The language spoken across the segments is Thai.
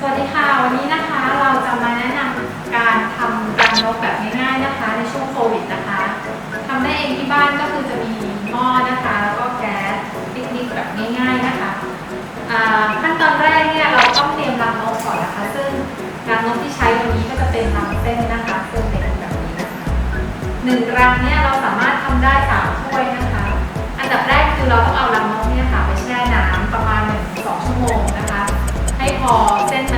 สวัสดีค่ะ วันนี้นะคะเราจะมาแนะนำการทำรังนกแบบง่ายๆนะคะ ในช่วงโควิดนะคะทำได้เองที่บ้านก็คือจะมีหม้อนะคะแล้วก็แก๊สปิกนิกแบบง่าย ๆนะคะขั้นตอนแรกเนี่ยเราต้องเตรียมรังนกก่อนนะคะ ซึ่งรังนกที่ใช้วันนี้ก็จะเป็นรังเส้นนะคะซึ่งเป็นแบบนี้นะคะหนึ่งรังเนี่ยเราสามารถทำได้สามถ้วยนะคะ อันดับแรกคือเราต้องเอารังนกเนี่ยค่ะไปแช่ ห้พอเส้นมันอิ่มน้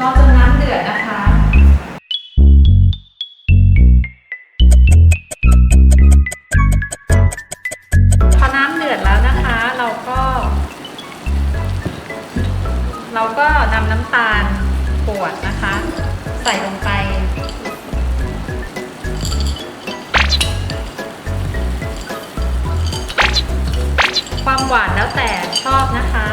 รอจนน้ำเดือดนะคะ พอน้ำเดือดแล้วนะคะ เราก็ เราก็นำน้ำตาลกรวดนะคะ ใส่ลงไปความหวานแล้วแต่ชอบนะคะ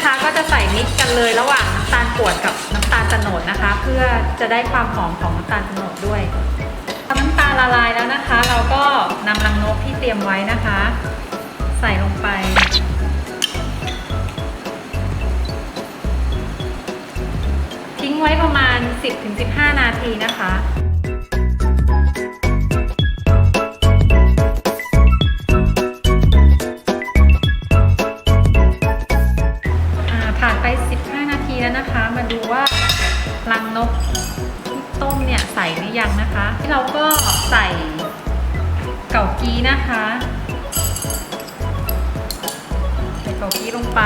นะคะก็จะใส่มิกกันเลยระหว่างน้ำตาลกรวดกับน้ำตาลโตนดนะคะ เพื่อจะได้ความหอมของน้ำตาลโตนดด้วยน้ำตาลละลายแล้วนะคะ เราก็นำรังนกที่เตรียมไว้นะคะ ใส่ลงไปทิ้งไว้ประมาณ 10-15 นาทีนะคะ แล้วนะคะ มาดูว่ารังนกที่ต้มเนี่ยใส่หรือยังนะคะ ที่เราก็ใส่เก่ากี้นะคะ ใส่เก่ากี้ลงไป